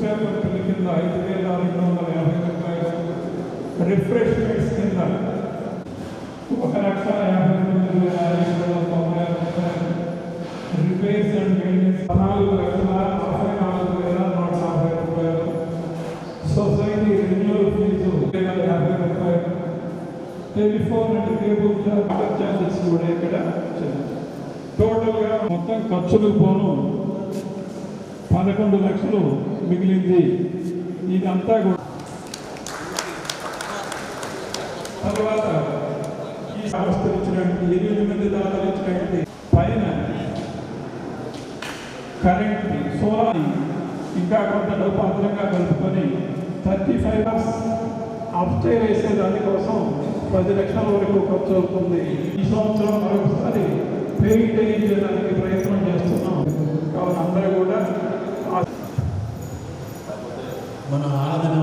Paper bill కింద ఐదు వేల రెండు వందల యాభై రూపాయలు రిఫ్రెష్మెంట్స్ కింద ఒక లక్ష యాభై తొమ్మిది వేల ఐదు వందల తొంభై రూపాయలు రిపేర్స్ అండ్ మెయింటెనెన్స్ పద్నాలుగు లక్షల అరవై నాలుగు వేల నూట యాభై రూపాయలు. సొసైటీ రెన్యూవల్ ఫీజు వేల యాభై రూపాయలు. టెలిఫోన్ అండ్ కేబుల్ ఛార్జెస్ కూడా ఇక్కడ టోటల్గా మొత్తం ఖర్చులు పోను. పదకొండు లక్షలు మిగిలింది. ఇదంతా కూడా తర్వాత ఈ సంస్థలు ఇచ్చినటువంటి ఎనిమిది మంది దాతలు ఇచ్చినటువంటి పైన కరెంట్ సోలార్ ఇంకా కొంత డబ్బు అదనంగా కలుపుకొని థర్టీ ఫైవ్ అవర్స్ అప్స్టైర్ వేసే దానికోసం పది లక్షల వరకు ఖర్చు అవుతుంది. ఈ సంవత్సరం మరొకసారి పెయింట్ చేయడానికి ప్రయత్నం చేస్తున్నాం. కావున అందరూ కూడా మన ఆరాధన.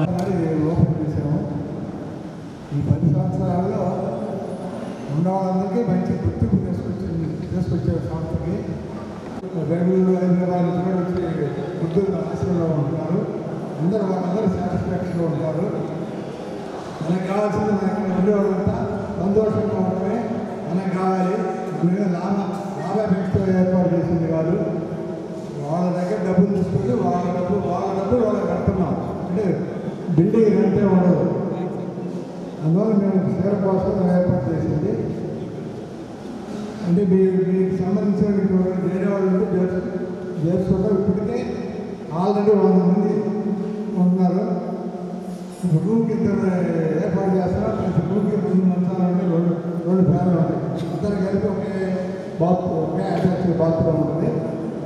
ఓపెన్ చేసాము ఈ పది సంవత్సరాల్లో ఉన్న వాళ్ళందరికీ మంచి గుర్తింపు తీసుకొచ్చింది తీసుకొచ్చే సంస్థకి. బెంగళూరు హైదరాబాద్ కూడా వచ్చి వృద్ధులు ఆశ్రమంలో ఉంటున్నారు. అందరూ వాళ్ళందరూ సాటిస్ఫాక్షన్లో ఉంటారు. మనకు కావాల్సింది మనకి ఉండేవాళ్ళంతా సంతోషంగా ఉండటమే మనకు కావాలి. మనమే లాభ లాభాపేక్షతో ఏర్పాటు చేసింది కాదు వాళ్ళ దగ్గర డబ్బులు తీసుకొని వాళ్ళ డబ్బు వాళ్ళ డబ్బు వాళ్ళకి కడుతున్నాం. అంటే బిల్డింగ్ అంటే ఉండదు అందువల్ల మేము సేవ కోసం ఏర్పాటు చేసింది. అంటే మీ మీకు సంబంధించినటువంటి వేరే వాళ్ళు ఉంటే ఇప్పటికే ఆల్రెడీ వంద మంది ఉన్నారు. రూమ్కి ఇద్దరు ఏర్పాటు చేస్తారు. ప్రతి రూమ్కి రెండు మంచాలు రెండు రెండు ఫ్యాన్లు ఉంటాయి. అందరు కలిపి ఒకే బాత్ ఒకే అటాచ్ బాత్రూమ్ ఉంటుంది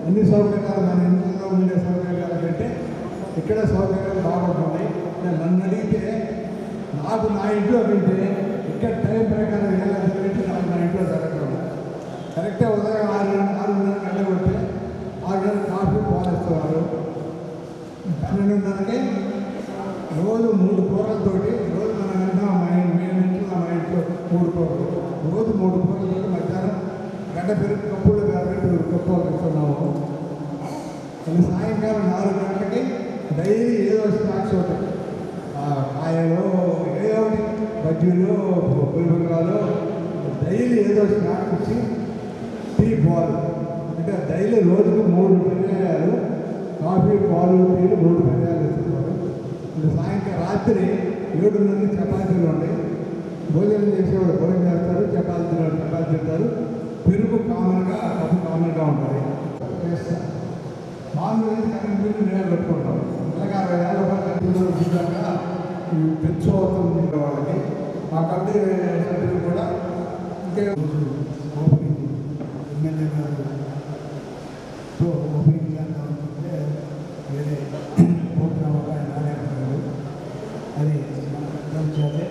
అన్ని సౌకర్యాలు మన ఇంట్లో ఉండే సౌకర్యాలు కంటే ఇక్కడ సౌకర్యాలు బాగుంటుంది నేను నన్ను అడిగితే నాకు నా ఇంట్లో వింటే ఇక్కడ టైం ప్రకారం ఎలా జరిగితే నాకు నా ఇంట్లో జరగడం కరెక్ట్గా ఉదయం ఆరు ఆరున్నర గంటల కొడితే ఆరు గంటల కాఫీ పాలిస్తున్నారు పన్నెండున్నరకి రోజు మూడు కూరలతోటి రోజు మన ఇంట్లో మా ఇంట్లో మేము ఇంట్లో మా ఇంట్లో మూడు కూరలు. రోజు మూడు కూరలతో మధ్యాహ్నం గంట పెరుగు కప్పులు కాబట్టి కప్పు ఇస్తున్నాము మళ్ళీ సాయంకాలం నాలుగు గంటలకి డైలీ ఏదో స్నాక్స్ ఉంటాయి. ఆ, ఏదో ఒకటి బజ్జీలు పులిపంగాలు డైలీ ఏదో స్నాక్స్ ఇచ్చి టీ పాలు అంటే డైలీ రోజుకు మూడు పర్యాయాలు కాఫీ పాలు టీలు మూడు పర్యాయాలు ఇస్తున్నారు అంటే సాయంకాలం రాత్రి ఏడు నుండి చపాతీలు ఉంటాయి. భోజనం చేసేవాడు భోజనం చేస్తారు చపాతీ చపాతీ తింటారు. పెరుగు కామన్గా కప్పు కామన్గా ఉంటుంది చేస్తారు మామూలుగా కరెంట్ బిల్లు నేను పెట్టుకుంటాం. అలాగే అరవై వేల రూపాయలు కరెంట్ బిల్లు వచ్చిందాక వాళ్ళకి మా కంపెనీ సభ్యులు కూడా ఇంకే ఎమ్మెల్యే గారు తో ఓపెనింగ్ చేద్దామంటే వేరే ప్రోగ్రామ్ వల్ల ఆయన రాలేకపోయాడు అది మన పెద్దల చేతే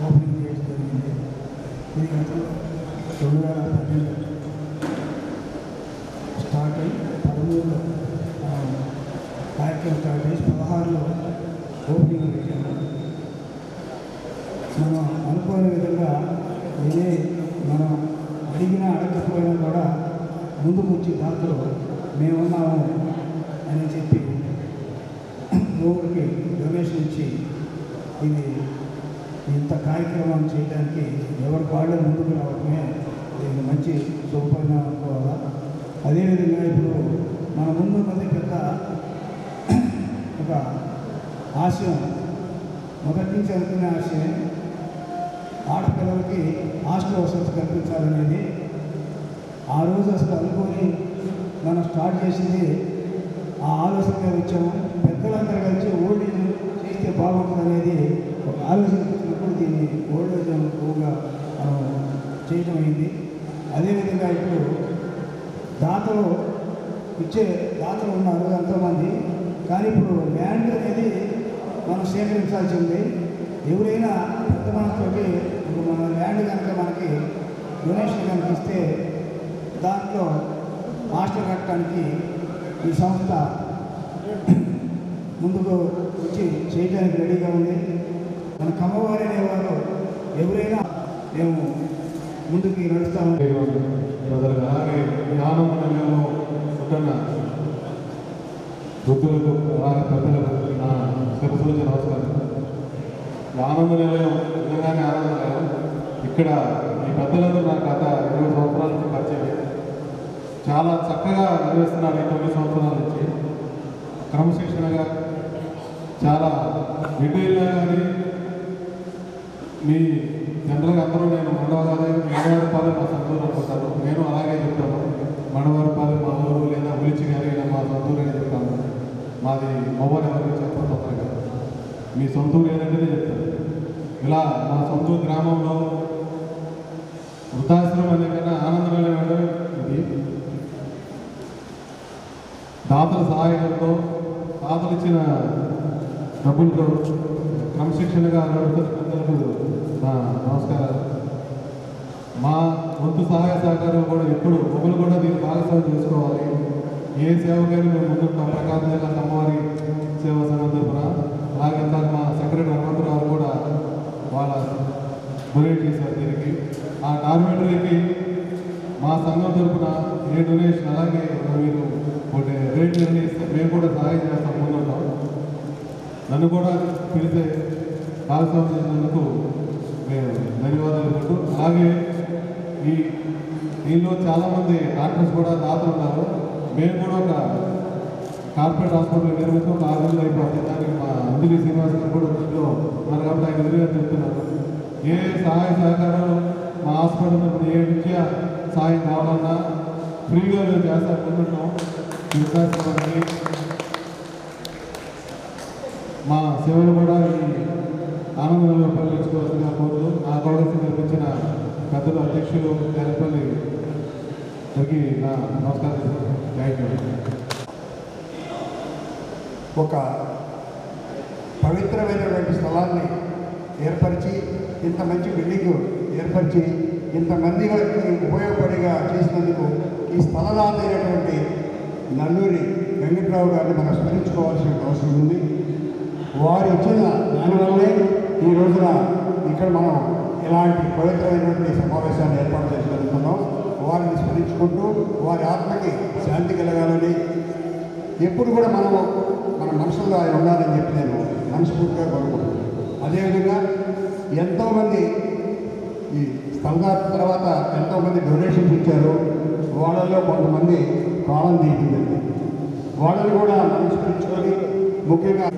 ఓపెనింగ్ చేయడం జరిగింది ఇది గతంలో రెండు వేల పన్నెండు స్టార్ట్ అయ్యి పదమూడులో ఆ, కార్యక్రమం స్టార్ట్ చేసి పదహారులో ఓపెనింగ్ పెట్టాము మనం అనుకోని విధంగా ఏదే మనం అడిగినా అడగకపోయినా కూడా ముందుకు వచ్చి దాంట్లో మేమున్నాము అని చెప్పి లోపలికి డొనేషన్ ఇచ్చి ఇది ఇంత కార్యక్రమం చేయడానికి ఎవరి వాళ్ళు ముందుకు రావడమే ఇది మంచి శుభపరిణామం అనుకోవాలా? అదేవిధంగా ఇప్పుడు మన ముందు ఉన్నది పెద్ద ఒక ఆశయం. మొదటి నుంచి అనుకునే ఆశయం ఆడపిల్లలకి హాస్టల్ వసతి కల్పించాలనేది ఆ రోజు అసలు అనుకొని మనం స్టార్ట్ చేసింది ఆ ఆలోచనగా వచ్చాము. పెద్దలందరూ కలిసి ఓల్డ్ ఏజ్ చేస్తే బాగుంటుంది అనేది ఒక ఆలోచన వచ్చినప్పుడు దీన్ని ఓల్డ్ ఏజ్ ఎక్కువగా మనం చేయడం అయింది. అదేవిధంగా ఇప్పుడు దాతలు ఇచ్చే దాతలు ఉన్నారు ఎంతోమంది. కానీ ఇప్పుడు ల్యాండ్ అనేది మనం సేకరించాల్సి ఉంది. ఎవరైనా పెద్ద మనతోటి ఇప్పుడు మన ల్యాండ్ కనుక మనకి డొనేషన్ కనుక ఇస్తే దాంట్లో మాస్టర్ కట్టడానికి ఈ సంస్థ ముందుకు వచ్చి చేయడానికి రెడీగా ఉంది. మన కమ్మవారి అనేవారు ఎవరైనా మేము ముందుకు నడుస్తాము బ్రదర్ అలాగే జ్ఞానం మేము ఉంటున్న వృద్ధులకు అలాగే పెద్దలకు నా శిరసులకి నమస్కారం. ఆనంద నిలయం నిజంగానే ఆనంద ఇక్కడ ఈ పెద్దలందరూ నా గత ఇరవై సంవత్సరాల చాలా చక్కగా నిర్వహిస్తున్నారు ఈ తొమ్మిది సంవత్సరాల నుంచి. క్రమశిక్షణగా చాలా డీటెయిల్గా కానీ మీ జనరల్గా అందరూ నేను మండవారి పాలే మా సొంతూరు అనుకుంటాను నేను అలాగే చెప్తాను. మండవారిపాలెం మా ఊరు లేదా ఉలిచి కానీ లేదా మా సొంతూరు అని చెప్తాను. మాది మొబైల్ ఎవరికి చెప్పడం తొందరగా. మీ సొంతూరు ఏంటంటే చెప్తాను. ఇలా మా సొంతూరు గ్రామంలో వృద్ధాశ్రమం అనే కన్నా ఆనందమైన ఇది దాతల సహాయంతో దాతలు ఇచ్చిన డబ్బులతో క్రమశిక్షణగా నడుపుతున్న నమస్కారాలు. మా వంతు సహాయ సహకారం కూడా ఎప్పుడు ఒకరు కూడా దీన్ని భాగస్వామ్యం చేసుకోవాలి. ఏ సేవకైనా మేము ముందుంటాం ప్రకాశం జిల్లా అమ్మవారి సేవా సంఘం తరఫున. అలాగే ఇందాక మా సెక్రటరీ హనుమంతరావు కూడా వాళ్ళ డొనేట్ చేశారు దీనికి. ఆ డార్మెంటరీకి మా సంఘం తరఫున ఏ డొనేషన్ అలాగే మీరు ఒకటి రేట్ నిర్ణయిస్తే మేము కూడా సహాయం చేస్తాం ముందుంటాం. నన్ను కూడా పిలిచే భాగస్వామ్యం చేసినందుకు మేము ధన్యవాదాలు చెప్తూ అలాగే ఈ దీనిలో చాలామంది డాక్టర్స్ కూడా దాతలు ఉన్నారు. మేము కూడా ఒక కార్పొరేట్ హాస్పిటల్ నిర్మిస్తూ ఒక ఆరు నెలలు అయిపోతుంది దానికి మా అంజలి శ్రీనివాస్ గారు కూడా ఇంట్లో మన కాబట్టి ఆయన ఎదురుగా చెప్తున్నారు. ఏ సహాయ సహకారాలు మా హాస్పిటల్ ఏ విద్య సహాయం కావాలన్నా ఫ్రీగా మేము చేస్తాం. ముందుంటాం మా సేవలు కూడా ఈ ఆనందంలో పరిగణించుకోవాల్సిన కోరుతూ నా అవకాశం కల్పించిన పెద్దలు అధ్యక్షులు తెలపల్లి తగ్గి నా నమస్కారం థ్యాంక్ యూ ఒక పవిత్రమైనటువంటి స్థలాన్ని ఏర్పరిచి ఇంత మంచి బిల్డింగ్ ఏర్పరిచి ఇంతమందికి ఉపయోగపడిగా చేసినందుకు ఈ స్థలదాత అయినటువంటి నల్లూరి వెంకట్రావు గారిని మనం స్మరించుకోవాల్సిన అవసరం ఉంది. వారు ఇచ్చిన దానివల్లే ఈ రోజున ఇక్కడ మనం ఇలాంటి పవిత్రమైనటువంటి సమావేశాన్ని ఏర్పాటు చేసుకోగలుగుతున్నాం వారిని స్మరించుకుంటూ వారి ఆత్మకి శాంతి కలగాలని ఎప్పుడు కూడా మనము మన మనసులో ఆయన ఉండాలని చెప్పి నేను మనస్ఫూర్తిగా కోరుకుంటున్నాను. అదేవిధంగా ఎంతోమంది ఈ స్థలం తర్వాత ఎంతోమంది డొనేషన్స్ ఇచ్చారు. వాళ్ళలో కొంతమంది కాలం తీసిందండి వాళ్ళని కూడా మనస్ఫూర్చుకొని ముఖ్యంగా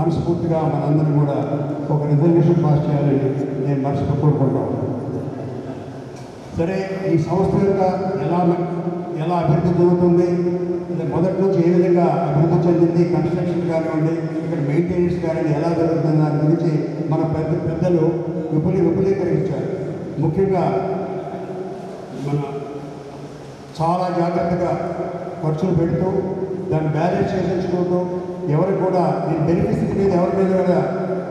మనస్ఫూర్తిగా మనందరం కూడా ఒక రిజర్వేషన్ పాస్ చేయాలని నేను మనసుకు కోరుకుంటాను సరే ఈ సంస్థ యొక్క ఎలా ఎలా అభివృద్ధి జరుగుతుంది? ఇది మొదటి నుంచి ఏ విధంగా అభివృద్ధి చెందింది? కన్స్ట్రక్షన్ కానివ్వండి ఇక్కడ మెయింటెనెన్స్ కానివ్వండి ఎలా జరుగుతుంది? దాని గురించి మన పెద్ద పెద్దలు విపులీ విపులీకరించారు. ముఖ్యంగా మన చాలా జాగ్రత్తగా ఖర్చులు పెడుతూ దాన్ని బ్యాలెన్స్ చేసేసుకుంటూ ఎవరికి కూడా దీని బెనిఫిట్స్ మీద ఎవరి మీద కూడా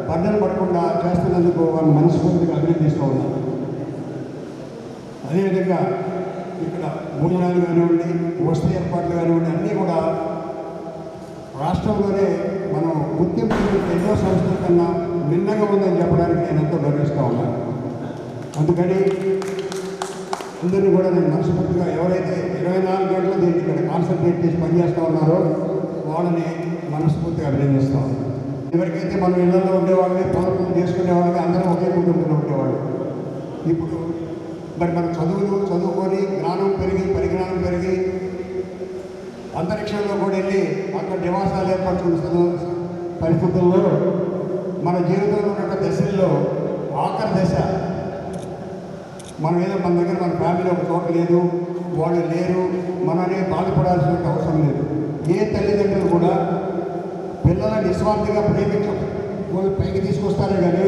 బర్డన్ పడకుండా చేస్తున్నందుకు వాళ్ళు మనస్ఫూర్తిగా అభినందిస్తూ ఉన్నాను. అదేవిధంగా ఇక్కడ భోజనాలు కానివ్వండి వస్తు ఏర్పాట్లు కానివ్వండి అన్నీ కూడా రాష్ట్రంలోనే మనం గుర్తింపు ఎన్నో సంస్థల కన్నా భిన్నంగా ఉందని చెప్పడానికి నేను ఎంతో గర్విస్తూ ఉన్నాను. అందుకని అందరినీ కూడా నేను మనస్ఫూర్తిగా ఎవరైతే ఇరవై నాలుగు గంటలు దీన్ని ఇక్కడ కాన్సన్ట్రేట్ చేసి పనిచేస్తూ ఉన్నారో వాళ్ళని మనస్ఫూర్తిగా అభినందిస్తాం ఎవరికైతే మనం ఇళ్ళలో ఉండేవాళ్ళని పనులు చేసుకునే వాళ్ళని అందరం ఒకే కుటుంబంలో ఉండేవాళ్ళు. ఇప్పుడు మరి మన చదువులు చదువుకొని జ్ఞానం పెరిగి పరిజ్ఞానం పెరిగి అంతరిక్షంలో కూడా వెళ్ళి అక్కడ నివాసాలు ఏర్పరచుకున్న పరిస్థితుల్లో మన జీవితంలో ఉన్న దశల్లో ఆఖరి దశ మనం ఏదో మన దగ్గర మన ఫ్యామిలీ ఒక చోట లేదు వాళ్ళు లేరు మనమే బాధపడాల్సిన అవసరం లేదు. ఏ తల్లిదండ్రులు కూడా పిల్లలను నిస్వార్థంగా ప్రేమించం వాళ్ళు పైకి తీసుకొస్తారే కానీ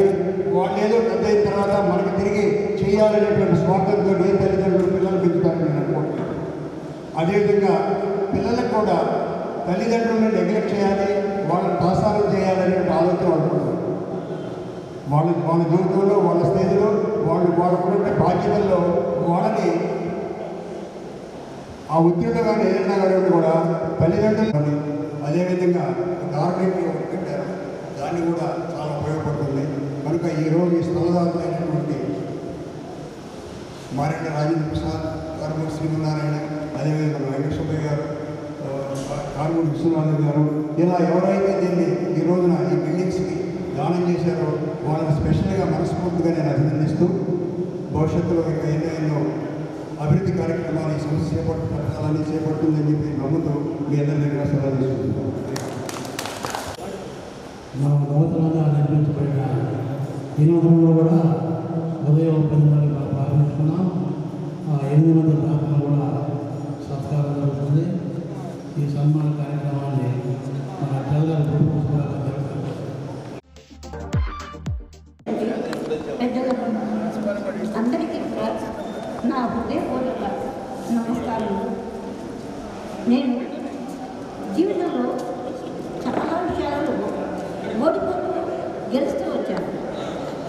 వాళ్ళు ఏదో పెద్ద అయిన తర్వాత మనకి తిరిగి చేయాలనేటువంటి స్వార్థంతో ఏ తల్లిదండ్రులు పిల్లలు పెంచుతారని నేను అనుకుంటున్నాను. అదేవిధంగా పిల్లలకు కూడా తల్లిదండ్రులను నెగ్లెక్ట్ చేయాలి వాళ్ళని ప్రసారం చేయాలనే ఆలోచన అనుకుంటున్నాను వాళ్ళ వాళ్ళ జీవితంలో వాళ్ళ స్నేహితులు వాళ్ళు వాళ్ళకున్న బాధ్యతల్లో వాళ్ళని ఆ ఉద్యోగం కానీ ఏదైనా కానీ కూడా తల్లిదండ్రులు అదేవిధంగా గవర్నమెంట్ ఒకటి పెట్టారు. దాన్ని కూడా చాలా ఉపయోగపడుతుంది. కనుక ఈరోజు ఈ స్థలదాతలైనటువంటి మారెడ్డి రాజేంద్ర ప్రసాద్ కరుమూరి శ్రీమన్నారాయణ అదేవిధంగా మన వెంకటేశ్వరయ్య గారు ఆ, విశ్వనాథ్ గారు ఇలా ఎవరైతే దీన్ని ఈ రోజున ఈ బిల్డింగ్స్కి దానం చేశారో వాళ్ళని స్పెషల్గా మనస్ఫూర్తిగా నేను అభినందిస్తూ భవిష్యత్తులో ఇంకా ఎన్నో ఎన్నో అభివృద్ధి కార్యక్రమాలు ఈ సంస్థ చేపట్టాలని చేపడుతుందని చెప్పి నమ్ముతూ మీ అందరి దగ్గర సలహా తీసుకుంటున్నాను. మా నూతనంగా నిర్మించబడిన వినోదంలో కూడా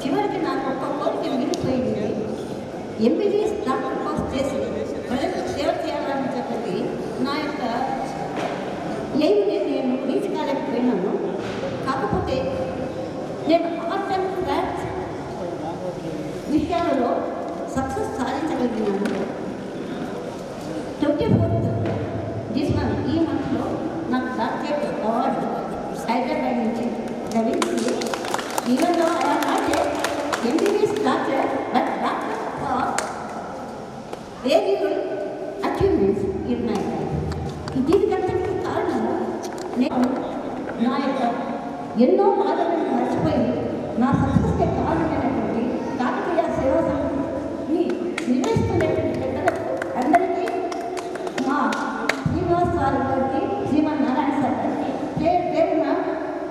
చివరికి నాకు ఒక్క కోరిక మిగిలిపోయింది. ఎంబీబీఎస్ డాక్టర్ కోర్స్ చేసి ప్రజలకు సేవ చేయాలని చెప్పి నా యొక్క ఎయిమ్ ఎన్నో బాధలను మర్చిపోయి నా సక్సెస్కి కారణమైనటువంటి కాకతీయ సేవా సంఘని నిర్వహిస్తున్నటువంటి పెద్దలకు అందరికీ మా శ్రీనివాస్ సార్ గారికి శ్రీమన్ నారాయణ సార్ గారికి పేరు పేరున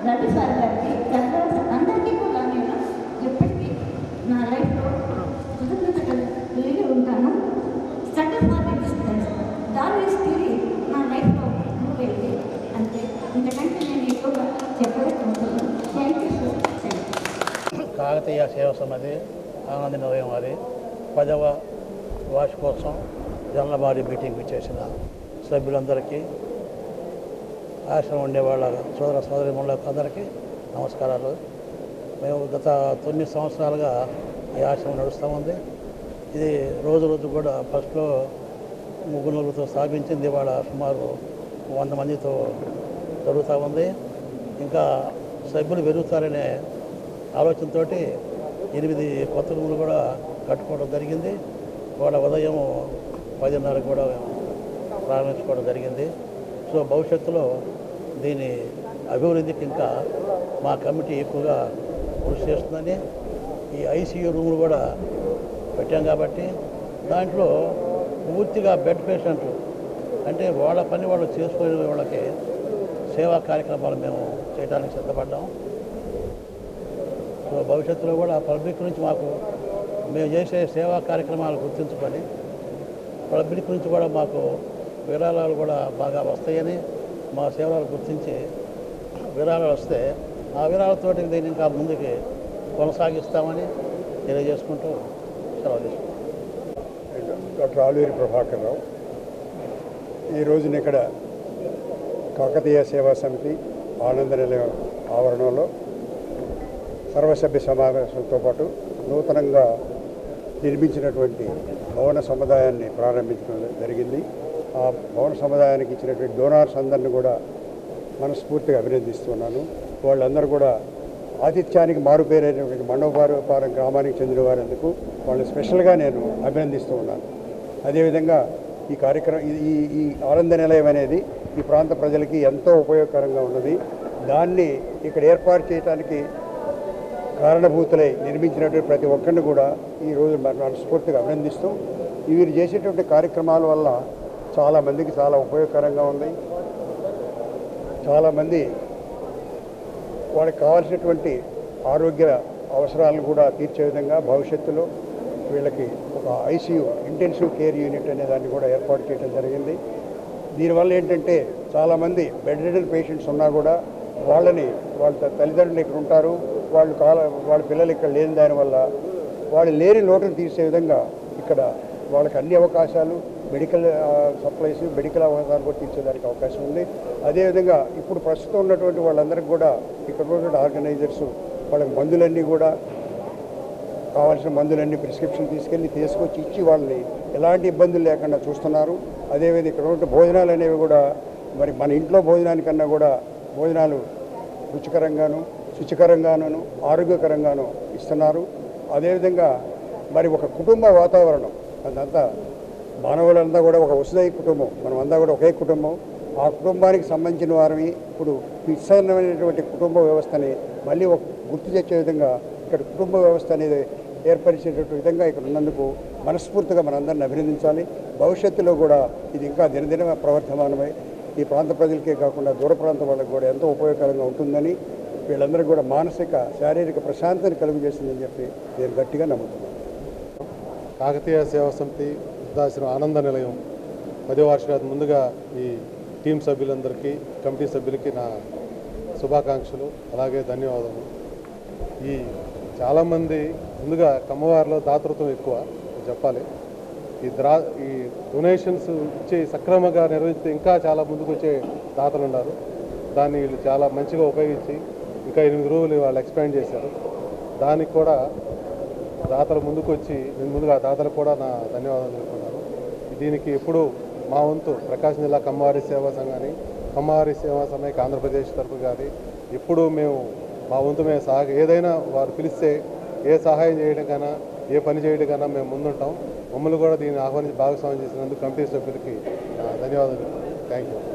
రవి సార్ గారికి గంగారాం సార్ అందరికీ కూడా నేను ఎప్పటికీ నా లైఫ్లో కృతజ్ఞత కలిగి ఉంటాను struggle for existence Darwin's theory నా లైఫ్లో మూవ్ అయింది అంతే ఇంతకంటే నేను ఎక్కువగా చెప్పలేకపోతున్నాను thank you sir thank you Kakatiya Seva Samiti Ananda నిలయం వారి పదవ వార్షికోత్సవం జనలబారి మీటింగ్ చేసిన సభ్యులందరికీ ఆశ్రమం ఉండే వాళ్ళ సోదర సోదరి అందరికీ నమస్కారాలు. మేము గత తొమ్మిది సంవత్సరాలుగా ఈ ఆశ్రమం నడుస్తూ ఉంది. ఇది రోజు రోజు కూడా ఫస్ట్లో ముగ్గురు నలుగురితో స్థాపించింది ఇవాళ సుమారు వంద మందితో జరుగుతూ ఉంది. ఇంకా సభ్యులు పెరుగుతారనే ఆలోచనతో ఎనిమిది కొత్త రూములు కూడా కట్టుకోవడం జరిగింది. వాళ్ళ ఉదయం పదిన్నరకు కూడా ప్రారంభించుకోవడం జరిగింది. సో భవిష్యత్తులో దీని అభివృద్ధికి ఇంకా మా కమిటీ ఎక్కువగా కృషి చేస్తుందని ఈ ఐసీయూ రూములు కూడా పెట్టాం కాబట్టి దాంట్లో పూర్తిగా బెడ్ పేషెంట్లు అంటే వాళ్ళ పని వాళ్ళు చేసుకునే వాళ్ళకి సేవా కార్యక్రమాలు మేము చేయడానికి సిద్ధపడ్డాం. భవిష్యత్తులో కూడా పబ్లిక్ నుంచి మాకు మేము చేసే సేవా కార్యక్రమాలు గుర్తించుకొని పబ్లిక్ నుంచి కూడా మాకు విరాళాలు కూడా బాగా వస్తాయని మా సేవలు గుర్తించి విరాళాలు వస్తే ఆ విరాళాలతోటి దీన్ని ఇంకా ముందుకి కొనసాగిస్తామని తెలియజేసుకుంటూ సెలవు తీసుకుంటాం డాక్టర్ ఆలూరి ప్రభాకర్ రావు ఈ ఇక్కడ కాకతీయ సేవా సమితి ఆనంద నిలయం ఆవరణలో సర్వసభ్య సమావేశంతో పాటు నూతనంగా నిర్మించినటువంటి భవన సముదాయాన్ని ప్రారంభించడం జరిగింది. ఆ భవన సముదాయానికి ఇచ్చినటువంటి డోనార్స్ అందరిని కూడా మనస్ఫూర్తిగా అభినందిస్తున్నాను. వాళ్ళందరూ కూడా ఆతిథ్యానికి మారుపేరైనటువంటి మండవపారం గ్రామానికి చెందిన వారందుకు వాళ్ళని స్పెషల్గా నేను అభినందిస్తూ ఉన్నాను. అదేవిధంగా ఈ కార్యక్రమం ఈ- ఈ ఈ ఆనంద నిలయం అనేది ఈ ప్రాంత ప్రజలకి ఎంతో ఉపయోగకరంగా ఉన్నది. దాన్ని ఇక్కడ ఏర్పాటు చేయడానికి కారణభూతులై నిర్మించినటువంటి ప్రతి ఒక్కరిని కూడా ఈరోజు మనస్ఫూర్తిగా అభినందిస్తూ వీరు చేసేటువంటి కార్యక్రమాల వల్ల చాలామందికి చాలా ఉపయోగకరంగా ఉంది. చాలామంది వాళ్ళకి కావాల్సినటువంటి ఆరోగ్య అవసరాలను కూడా తీర్చే విధంగా భవిష్యత్తులో వీళ్ళకి ఒక ఐసీయూ ఇంటెన్సివ్ కేర్ యూనిట్ అనే దాన్ని కూడా ఏర్పాటు చేయడం జరిగింది. దీనివల్ల ఏంటంటే చాలామంది బెడ్ రిడన్ పేషెంట్స్ ఉన్నా కూడా వాళ్ళని వాళ్ళ తల్లిదండ్రులు ఇక్కడ ఉంటారు. వాళ్ళు కాల వాళ్ళ పిల్లలు ఇక్కడ లేని దానివల్ల వాళ్ళు లేని లోటును తీసే విధంగా ఇక్కడ వాళ్ళకి అన్ని అవకాశాలు మెడికల్ సప్లైస్ మెడికల్ అవకాశాలు కూడా తీర్చేదానికి అవకాశం ఉంది. అదేవిధంగా ఇప్పుడు ప్రస్తుతం ఉన్నటువంటి వాళ్ళందరికీ కూడా ఇక్కడ ఉన్నటువంటి ఆర్గనైజర్స్ వాళ్ళకి మందులన్నీ కూడా కావాల్సిన మందులన్నీ ప్రిస్క్రిప్షన్ తీసుకెళ్ళి తీసుకొచ్చి ఇచ్చి వాళ్ళని ఎలాంటి ఇబ్బందులు లేకుండా చూస్తున్నారు. అదేవిధంగా ఇక్కడ ఉన్న భోజనాలు అనేవి కూడా మరి మన ఇంట్లో భోజనానికన్నా కూడా భోజనాలు రుచికరంగాను శుచికరంగాను ఆరోగ్యకరంగాను ఇస్తున్నారు. అదేవిధంగా మరి ఒక కుటుంబ వాతావరణం అదంతా మానవులంతా కూడా ఒక వసుదై కుటుంబం మనం మనమంతా కూడా ఒకే కుటుంబం. ఆ కుటుంబానికి సంబంధించిన వారిని ఇప్పుడు విచ్ఛిన్నమైనటువంటి కుటుంబ వ్యవస్థని మళ్ళీ ఒక గుర్తు తెచ్చే విధంగా ఇక్కడ కుటుంబ వ్యవస్థ అనేది ఏర్పరిచేటటువంటి విధంగా ఇక్కడ ఉన్నందుకు మనస్ఫూర్తిగా మనందరిని అభినందించాలి. భవిష్యత్తులో కూడా ఇది ఇంకా దినదిన ప్రవర్తమానమై ఈ ప్రాంత ప్రజలకే కాకుండా దూర ప్రాంతం వాళ్ళకి కూడా ఎంతో ఉపయోగకరంగా ఉంటుందని వీళ్ళందరికీ కూడా మానసిక శారీరక ప్రశాంతని కలుగజేస్తుందని చెప్పి నేను గట్టిగా నమ్ముతున్నాను. కాకతీయ సేవా సమితి వృద్ధాశ్రమం ఆనంద నిలయం పది వార్షికాలు ముందుగా ఈ టీం సభ్యులందరికీ కమిటీ సభ్యులకి నా శుభాకాంక్షలు అలాగే ధన్యవాదాలు. ఈ చాలామంది ముందుగా కమ్మవారిలో దాతృత్వం ఎక్కువ చెప్పాలి. ఈ ద్రా ఈ డొనేషన్స్ ఇచ్చి సక్రమంగా నిర్వహిస్తే ఇంకా చాలా ముందుకు వచ్చే దాతలు ఉన్నారు దాన్ని వీళ్ళు చాలా మంచిగా ఉపయోగించి ఇంకా ఎనిమిది రోజులు వాళ్ళు ఎక్స్పాండ్ చేశారు. దానికి కూడా దాతలు ముందుకు వచ్చి నేను ముందుగా దాతలకు కూడా నా ధన్యవాదాలు తెలుపుకున్నాను దీనికి ఎప్పుడు మా వంతు ప్రకాశం జిల్లా కమ్మవారి సేవా సంఘాన్ని కమ్మవారి సేవా సమైకి ఆంధ్రప్రదేశ్ తరఫు కానీ ఎప్పుడు మేము మా వంతు మేము సాగ ఏదైనా వారు పిలిస్తే ఏ సహాయం చేయడం కన్నా ఏ పని చేయడం కన్నా మేము ముందుంటాం. మమ్మల్ని కూడా దీన్ని ఆహ్వానించి భాగస్వామ్యం చేసినందుకు కమిటీ సభ్యులకి ధన్యవాదాలు థ్యాంక్ యూ